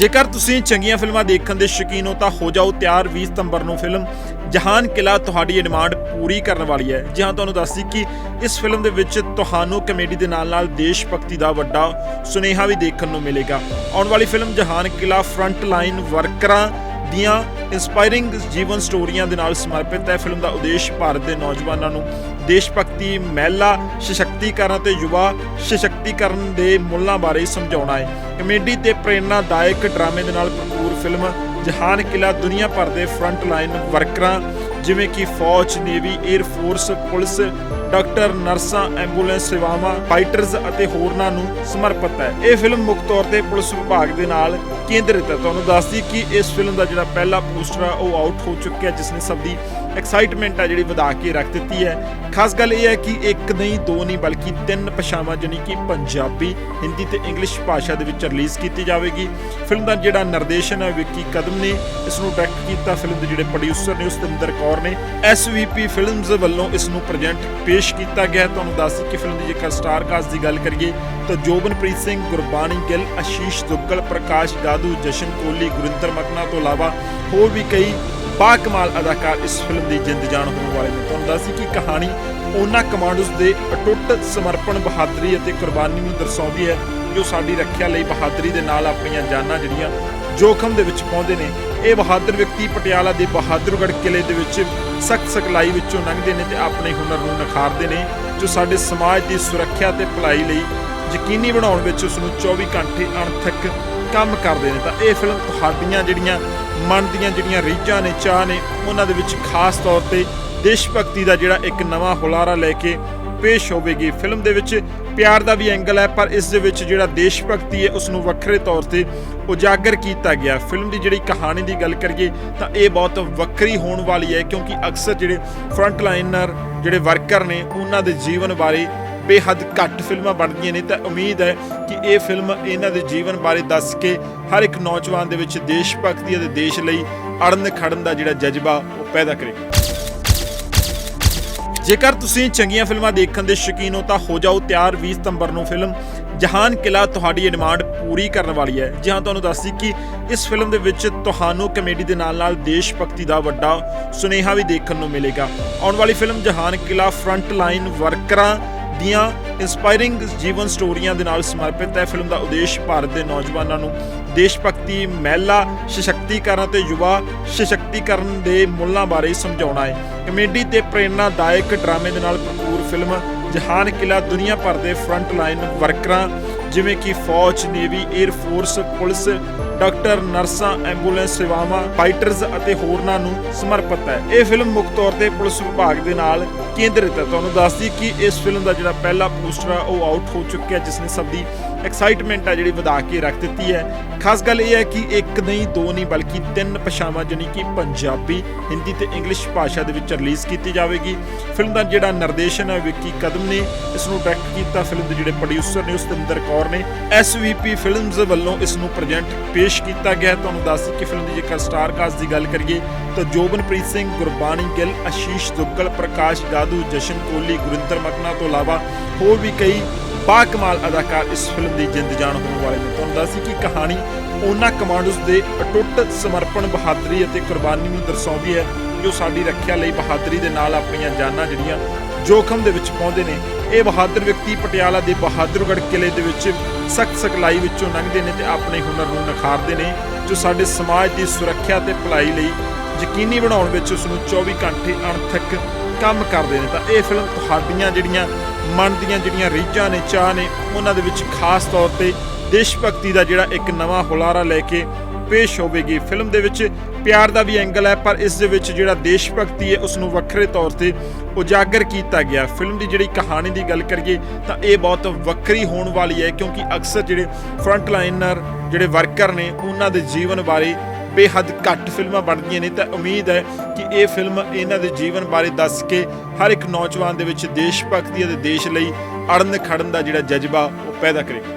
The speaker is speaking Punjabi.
ਜੇਕਰ ਤੁਸੀਂ ਚੰਗੀਆਂ ਫਿਲਮਾਂ ਦੇਖਣ ਦੇ ਸ਼ੌਕੀਨ ਹੋ, ਤਾਂ ਹੋ ਜਾਓ ਤਿਆਰ 20 ਸਤੰਬਰ ਨੂੰ ਫਿਲਮ ਜਹਾਨ ਕਿਲਾ ਤੁਹਾਡੀ ਡਿਮਾਂਡ ਪੂਰੀ ਕਰਨ ਵਾਲੀ ਹੈ। ਜੀ ਹਾਂ, ਤੁਹਾਨੂੰ ਦੱਸਦੀ ਕਿ ਇਸ ਫਿਲਮ ਦੇ ਵਿੱਚ ਤੁਹਾਨੂੰ ਕਮੇਡੀ ਦੇ ਨਾਲ-ਨਾਲ ਦੇਸ਼ ਭਗਤੀ ਦਾ ਵੱਡਾ ਸੁਨੇਹਾ ਵੀ ਦੇਖਣ ਨੂੰ ਮਿਲੇਗਾ। ਆਉਣ ਵਾਲੀ ਫਿਲਮ ਜਹਾਨ ਕਿਲਾ ਫਰੰਟ ਲਾਈਨ ਵਰਕਰਾਂ ਦੀਆਂ ਇਨਸਪਾਇਰਿੰਗ ਜੀਵਨ ਸਟੋਰੀਆਂ ਦੇ ਨਾਲ ਸਮਰਪਿਤ ਹੈ। ਫਿਲਮ ਦਾ ਉਦੇਸ਼ ਭਾਰਤ ਦੇ ਨੌਜਵਾਨਾਂ ਨੂੰ ਦੇਸ਼ ਭਗਤੀ, ਮਹਿਲਾ ਸਸ਼ਕਤੀਕਰਨ ਅਤੇ ਯੁਵਾ ਸਸ਼ਕਤੀਕਰਨ ਦੇ ਮੁੱਲਾਂ ਬਾਰੇ ਸਮਝਾਉਣਾ ਹੈ। ਕਮੇਡੀ ਤੇ ਪ੍ਰੇਰਨਾਦਾਇਕ ਡਰਾਮੇ ਦੇ ਨਾਲ ਭਰਪੂਰ ਫਿਲਮ ਜਹਾਨ ਕਿਲਾ ਦੁਨੀਆ ਭਰ ਦੇ ਫਰੰਟ ਲਾਈਨ ਵਰਕਰਾਂ ਜਿਵੇਂ ਕਿ ਫੌਜ, navy air force police doctor ਨਰਸਾਂ, ਐਂਬੂਲੈਂਸ ਸੇਵਾਵਾਂ, ਫਾਈਟਰਸ ਅਤੇ ਹੋਰਨਾਂ ਨੂੰ ਸਮਰਪਿਤ ਹੈ। ਇਹ ਫਿਲਮ ਮੁੱਖ ਤੌਰ ਤੇ ਪੁਲਿਸ ਵਿਭਾਗ ਦੇ ਨਾਲ ਕੇਂਦਰਿਤ ਹੈ। ਤੁਹਾਨੂੰ ਦੱਸਦੀ ਕਿ ਇਸ ਫਿਲਮ ਦਾ ਜਿਹੜਾ ਪਹਿਲਾ ਪੋਸਟਰ ਆ, ਉਹ ਆਊਟ ਹੋ ਚੁੱਕਿਆ ਜਿਸ ਨੇ ਸਭ ਦੀ ਐਕਸਾਈਟਮੈਂਟ ਆ ਜਿਹੜੀ ਵਧਾ ਕੇ ਰੱਖ ਦਿੱਤੀ ਹੈ। ਖਾਸ ਗੱਲ ਇਹ ਹੈ ਕਿ ਇੱਕ ਨਹੀਂ, ਦੋ ਨਹੀਂ, ਬਲਕਿ ਤਿੰਨ ਭਾਸ਼ਾਵਾਂ, ਜਾਣੀ ਕਿ ਪੰਜਾਬੀ, ਹਿੰਦੀ ਤੇ ਇੰਗਲਿਸ਼ ਭਾਸ਼ਾ ਦੇ ਵਿੱਚ ਰਿਲੀਜ਼ ਕੀਤੀ ਜਾਵੇਗੀ। ਫਿਲਮ ਦਾ ਜਿਹੜਾ ਨਿਰਦੇਸ਼ਨ ਹੈ, ਵਿੱਕੀ ਕਦਮ ਨੇ ਇਸ ਨੂੰ ਡਾਇਰੈਕਟ ਕੀਤਾ। ਫਿਲਮ ਦੇ ਜਿਹੜੇ ਪ੍ਰੋਡਿਊਸਰ ਨੇ ਸਤਿੰਦਰ ਕੌਰ ਨੇ। ਐਸਵੀਪੀ ਫਿਲਮਜ਼ ਵੱਲੋਂ ਇਸ ਨੂੰ ਪ੍ਰੈਜ਼ੈਂਟ ਪੇਸ਼ ਕੀਤਾ ਗਿਆ ਤੁਹਾਨੂੰ ਦੱਸ ਕਿ ਫਿਲਮ ਦੀ ਜੇਕਰ ਸਟਾਰ ਕਾਸਟ ਦੀ ਗੱਲ ਕਰੀਏ ਤਾਂ ਜੋਬਨਪ੍ਰੀਤ ਸਿੰਘ, ਗੁਰਬਾਣੀ ਗਿੱਲ, ਆਸ਼ੀਸ਼ ਦੁੱਗਲ, ਪ੍ਰਕਾਸ਼ ਗਾਦੂ ਜਸ਼ਨ ਕੋਹਲੀ, ਗੁਰਿੰਦਰ ਮਕਨਾ ਤੋਂ ਇਲਾਵਾ ਹੋਰ ਵੀ ਕਈ ਬਾ ਕਮਾਲ ਅਦਾਕਾਰ ਇਸ ਫਿਲਮ ਦੀ ਜਿੰਦ ਜਾਨ ਹੋਣ ਵਾਲੇ ਨੇ। ਤੁਹਾਨੂੰ ਦੱਸੀ ਕਿ ਕਹਾਣੀ ਉਹਨਾਂ ਕਮਾਂਡੋਸ ਦੇ ਅਟੁੱਟ ਸਮਰਪਣ, ਬਹਾਦਰੀ ਅਤੇ ਕੁਰਬਾਨੀ ਨੂੰ ਦਰਸਾਉਂਦੀ ਹੈ। ਜੋ ਸਾਡੀ ਰੱਖਿਆ ਲਈ ਬਹਾਦਰੀ ਦੇ ਨਾਲ ਆਪਣੀਆਂ ਜਾਨਾਂ ਜਿਹੜੀਆਂ ਜੋਖਮ ਦੇ ਵਿੱਚ ਪਾਉਂਦੇ ਨੇ। ਇਹ ਬਹਾਦਰ ਵਿਅਕਤੀ ਪਟਿਆਲਾ ਦੇ ਬਹਾਦਰਗੜ੍ਹ ਕਿਲੇ ਦੇ ਵਿੱਚ ਸਖਤ ਸਿਖਲਾਈ ਵਿੱਚੋਂ ਲੰਘਦੇ ਨੇ ਤੇ ਆਪਣੇ ਹੁਨਰ ਨੂੰ ਨਿਖਾਰਦੇ ਨੇ, ਜੋ ਸਾਡੇ ਸਮਾਜ ਦੀ ਸੁਰੱਖਿਆ ਤੇ ਭਲਾਈ ਲਈ ਯਕੀਨੀ ਬਣਾਉਣ ਵਿੱਚ ਉਸ ਨੂੰ 24 ਘੰਟੇ ਅਣਥੱਕ ਕੰਮ ਕਰਦੇ ਨੇ। ਤਾਂ ਇਹ ਫਿਲਮ ਤੁਹਾਡੀਆਂ ਜਿਹੜੀਆਂ ਮਨ ਦੀਆਂ ਜਿਹੜੀਆਂ ਰੀਝਾਂ ਨੇ, ਚਾਹ ਨੇ, ਉਹਨਾਂ ਦੇ ਵਿੱਚ ਖਾਸ ਤੌਰ ਤੇ ਦੇਸ਼ ਭਗਤੀ ਦਾ ਜਿਹੜਾ ਇੱਕ ਨਵਾਂ ਹੁਲਾਰਾ ਲੈ ਕੇ ਪੇਸ਼ ਹੋਵੇਗੀ। ਫਿਲਮ ਦੇ ਵਿੱਚ ਪਿਆਰ ਦਾ ਵੀ ਐਂਗਲ ਹੈ, ਪਰ ਇਸ ਦੇ ਵਿੱਚ ਜਿਹੜਾ ਦੇਸ਼ ਭਗਤੀ ਹੈ ਉਸ ਨੂੰ ਵੱਖਰੇ ਤੌਰ ਤੇ ਉਜਾਗਰ ਕੀਤਾ ਗਿਆ। ਫਿਲਮ ਦੀ ਜਿਹੜੀ ਕਹਾਣੀ ਦੀ ਗੱਲ ਕਰੀਏ, ਤਾਂ ਇਹ ਬਹੁਤ ਵੱਖਰੀ ਹੋਣ ਵਾਲੀ ਹੈ, ਕਿਉਂਕਿ ਅਕਸਰ ਜਿਹੜੇ ਫਰੰਟ ਲਾਈਨਰ ਜਿਹੜੇ ਵਰਕਰ ਨੇ, ਉਹਨਾਂ ਦੇ ਜੀਵਨ ਬਾਰੇ ਬੇਹੱਦ ਘੱਟ ਫਿਲਮਾਂ ਬਣਦੀਆਂ ਨੇ। ਤਾਂ ਉਮੀਦ ਹੈ ਕਿ ਇਹ ਫਿਲਮ ਇਹਨਾਂ ਦੇ ਜੀਵਨ ਬਾਰੇ ਦੱਸ ਕੇ ਹਰ ਇੱਕ ਨੌਜਵਾਨ ਦੇ ਵਿੱਚ ਦੇਸ਼ ਭਗਤੀ ਅਤੇ ਦੇਸ਼ ਲਈ ਅੜਨ ਖੜਨ ਦਾ ਜਿਹੜਾ ਜਜ਼ਬਾ ਉਹ ਪੈਦਾ ਕਰੇਗਾ ਜੇਕਰ ਤੁਸੀਂ ਚੰਗੀਆਂ ਫਿਲਮਾਂ ਦੇਖਣ ਦੇ ਸ਼ੌਕੀਨ ਹੋ, ਤਾਂ ਹੋ ਜਾਓ ਤਿਆਰ 20 ਸਤੰਬਰ ਨੂੰ ਫਿਲਮ ਜਹਾਨ ਕਿਲਾ ਤੁਹਾਡੀ ਇਹ ਡਿਮਾਂਡ ਪੂਰੀ ਕਰਨ ਵਾਲੀ ਹੈ। ਜੀ ਹਾਂ, ਤੁਹਾਨੂੰ ਦੱਸਦੀ ਕਿ ਇਸ ਫਿਲਮ ਦੇ ਵਿੱਚ ਤੁਹਾਨੂੰ ਕਮੇਡੀ ਦੇ ਨਾਲ-ਨਾਲ ਦੇਸ਼ ਭਗਤੀ ਦਾ ਵੱਡਾ ਸੁਨੇਹਾ ਵੀ ਦੇਖਣ ਨੂੰ ਮਿਲੇਗਾ। ਆਉਣ ਵਾਲੀ ਫਿਲਮ ਜਹਾਨ ਕਿਲਾ ਫਰੰਟ ਲਾਈਨ ਵਰਕਰਾਂ ਦੀਆਂ ਇਨਸਪਾਇਰਿੰਗ ਜੀਵਨ ਸਟੋਰੀਆਂ ਦੇ ਨਾਲ ਸਮਰਪਿਤ ਹੈ। ਫਿਲਮ ਦਾ ਉਦੇਸ਼ ਭਾਰਤ ਦੇ ਨੌਜਵਾਨਾਂ ਨੂੰ ਦੇਸ਼ ਭਗਤੀ, ਮਹਿਲਾ ਸਸ਼ਕਤੀਕਰਨ ਅਤੇ ਯੁਵਾ ਸਸ਼ਕਤੀਕਰਨ ਦੇ ਮੁੱਲਾਂ ਬਾਰੇ ਸਮਝਾਉਣਾ ਹੈ। ਕਮੇਡੀ ਤੇ ਪ੍ਰੇਰਨਾਦਾਇਕ ਡਰਾਮੇ ਦੇ ਨਾਲ ਭਰਪੂਰ ਫਿਲਮ ਜਹਾਨ ਕਿਲਾ ਦੁਨੀਆ ਭਰ ਦੇ ਫਰੰਟ ਲਾਈਨ ਵਰਕਰਾਂ ਜਿਵੇਂ ਕਿ ਫੌਜ, navy air force police, doctor, ਨਰਸਾਂ, ਐਂਬੂਲੈਂਸ ਸੇਵਾਵਾਂ, ਫਾਈਟਰਸ ਅਤੇ ਹੋਰਨਾਂ ਨੂੰ ਸਮਰਪਿਤ ਹੈ। ਇਹ ਫਿਲਮ ਮੁੱਖ ਤੌਰ ਤੇ ਪੁਲਿਸ ਵਿਭਾਗ ਦੇ ਨਾਲ ਕੇਂਦਰਿਤ ਹੈ। ਤੁਹਾਨੂੰ ਦੱਸਦੀ ਕਿ ਇਸ ਫਿਲਮ ਦਾ ਜਿਹੜਾ ਪਹਿਲਾ ਪੋਸਟਰ ਆ, ਉਹ ਆਊਟ ਹੋ ਚੁੱਕਿਆ ਜਿਸ ਨੇ ਸਭ ਦੀ ਐਕਸਾਈਟਮੈਂਟ ਆ ਜਿਹੜੀ ਵਧਾ ਕੇ ਰੱਖ ਦਿੱਤੀ ਹੈ। ਖਾਸ ਗੱਲ ਇਹ ਹੈ ਕਿ ਇੱਕ ਨਹੀਂ, ਦੋ ਨਹੀਂ, ਬਲਕਿ ਤਿੰਨ ਭਾਸ਼ਾਵਾਂ ਜਾਣੀ ਕਿ ਪੰਜਾਬੀ, ਹਿੰਦੀ ਤੇ ਇੰਗਲਿਸ਼ ਭਾਸ਼ਾ ਦੇ ਵਿੱਚ ਰਿਲੀਜ਼ ਕੀਤੀ ਜਾਵੇਗੀ। ਫਿਲਮ ਦਾ ਜਿਹੜਾ ਨਿਰਦੇਸ਼ਨ ਹੈ, ਵਿੱਕੀ ਕਦਮ ਨੇ ਇਸ ਨੂੰ ਡਾਇਰੈਕਟ ਕੀਤਾ। ਫਿਲਮ ਦੇ ਜਿਹੜੇ ਪ੍ਰੋਡਿਊਸਰ ਨੇ ਉਸਤਿੰਦਰ ਕੌਰ ਨੇ। ਐਸਵੀਪੀ ਫਿਲਮਸ ਵੱਲੋਂ ਇਸ ਨੂੰ ਪ੍ਰੈਜ਼ੈਂਟ ਪੇਸ਼ ਕੀਤਾ ਗਿਆ ਤੁਹਾਨੂੰ ਦੱਸ ਦਈਏ ਕਿ ਫਿਲਮ ਦੀ ਜੇਕਰ ਸਟਾਰ ਕਾਸਟ ਦੀ ਗੱਲ ਕਰੀਏ, ਤਾਂ ਜੋਬਨਪ੍ਰੀਤ ਸਿੰਘ, ਗੁਰਬਾਣੀ ਗਿੱਲ ਆਸ਼ੀਸ਼ ਦੁੱਗਲ, ਪ੍ਰਕਾਸ਼ ਗਾਦੂ ਜਸ਼ਨ ਕੋਹਲੀ, ਗੁਰਿੰਦਰ ਮਕਨਾ ਤੋਂ ਇਲਾਵਾ ਹੋਰ ਵੀ ਕਈ ਬਾ ਕਮਾਲ ਅਦਾਕਾਰ ਇਸ ਫਿਲਮ ਦੀ ਜਿੰਦ ਜਾਨ ਹੋਣ ਵਾਲੇ ਨੇ। ਤੁਹਾਨੂੰ ਦੱਸਦੀ ਕਿ ਕਹਾਣੀ ਉਹਨਾਂ ਕਮਾਂਡੋਸ ਦੇ ਅਟੁੱਟ ਸਮਰਪਣ, ਬਹਾਦਰੀ ਅਤੇ ਕੁਰਬਾਨੀ ਨੂੰ ਦਰਸਾਉਂਦੀ ਹੈ, ਜੋ ਸਾਡੀ ਰੱਖਿਆ ਲਈ ਬਹਾਦਰੀ ਦੇ ਨਾਲ ਆਪਣੀਆਂ ਜਾਨਾਂ ਜਿਹੜੀਆਂ ਜੋਖਮ ਦੇ ਵਿੱਚ ਪਾਉਂਦੇ ਨੇ। ਇਹ ਬਹਾਦਰ ਵਿਅਕਤੀ ਪਟਿਆਲਾ ਦੇ ਬਹਾਦਰਗੜ੍ਹ ਕਿਲੇ ਦੇ ਵਿੱਚ ਸਖਤ ਸਿਖਲਾਈ ਵਿੱਚੋਂ ਲੰਘਦੇ ਨੇ ਤੇ ਆਪਣੇ ਹੁਨਰ ਨੂੰ ਨਿਖਾਰਦੇ ਨੇ, ਜੋ ਸਾਡੇ ਸਮਾਜ ਦੀ ਸੁਰੱਖਿਆ ਤੇ ਭਲਾਈ ਲਈ ਯਕੀਨੀ ਬਣਾਉਣ ਵਿੱਚ ਉਸ ਨੂੰ 24 ਘੰਟੇ ਅਣਥੱਕ ਕੰਮ ਕਰਦੇ ਨੇ। ਤਾਂ ਇਹ ਫਿਲਮ ਤੁਹਾਡੀਆਂ ਜਿਹੜੀਆਂ ਮਨ ਦੀਆਂ ਜਿਹੜੀਆਂ ਰੀਝਾਂ ਨੇ, ਚਾਹ ਨੇ, ਉਹਨਾਂ ਦੇ ਵਿੱਚ ਖਾਸ ਤੌਰ ਤੇ ਦੇਸ਼ ਭਗਤੀ ਦਾ ਜਿਹੜਾ ਇੱਕ ਨਵਾਂ ਹੁਲਾਰਾ ਲੈ ਕੇ ਪੇਸ਼ ਹੋਵੇਗੀ। ਫਿਲਮ ਦੇ ਵਿੱਚ ਪਿਆਰ ਦਾ ਵੀ ਐਂਗਲ ਹੈ, ਪਰ ਇਸ ਦੇ ਵਿੱਚ ਜਿਹੜਾ ਦੇਸ਼ ਭਗਤੀ ਹੈ ਉਸ ਨੂੰ ਵੱਖਰੇ ਤੌਰ ਤੇ ਉਜਾਗਰ ਕੀਤਾ ਗਿਆ। ਫਿਲਮ ਦੀ ਜਿਹੜੀ ਕਹਾਣੀ ਦੀ ਗੱਲ ਕਰੀਏ, ਤਾਂ ਇਹ ਬਹੁਤ ਵੱਖਰੀ ਹੋਣ ਵਾਲੀ ਹੈ, ਕਿਉਂਕਿ ਅਕਸਰ ਜਿਹੜੇ ਫਰੰਟ ਲਾਈਨਰ ਜਿਹੜੇ ਵਰਕਰ ਨੇ, ਉਹਨਾਂ ਦੇ ਜੀਵਨ ਬਾਰੇ ਬੇਹੱਦ ਘੱਟ ਫਿਲਮਾਂ ਬਣਦੀਆਂ ਨੇ, ਤਾਂ ਉਮੀਦ ਹੈ ਕਿ ਇਹ ਫਿਲਮ ਇਹਨਾਂ ਦੇ ਜੀਵਨ ਬਾਰੇ ਦੱਸ ਕੇ ਹਰ ਇੱਕ ਨੌਜਵਾਨ ਦੇ ਵਿੱਚ ਦੇਸ਼ ਭਗਤੀ ਅਤੇ ਦੇਸ਼ ਲਈ ਅੜਨ ਖੜਨ ਦਾ ਜਿਹੜਾ ਜਜ਼ਬਾ ਉਹ ਪੈਦਾ ਕਰੇਗੀ।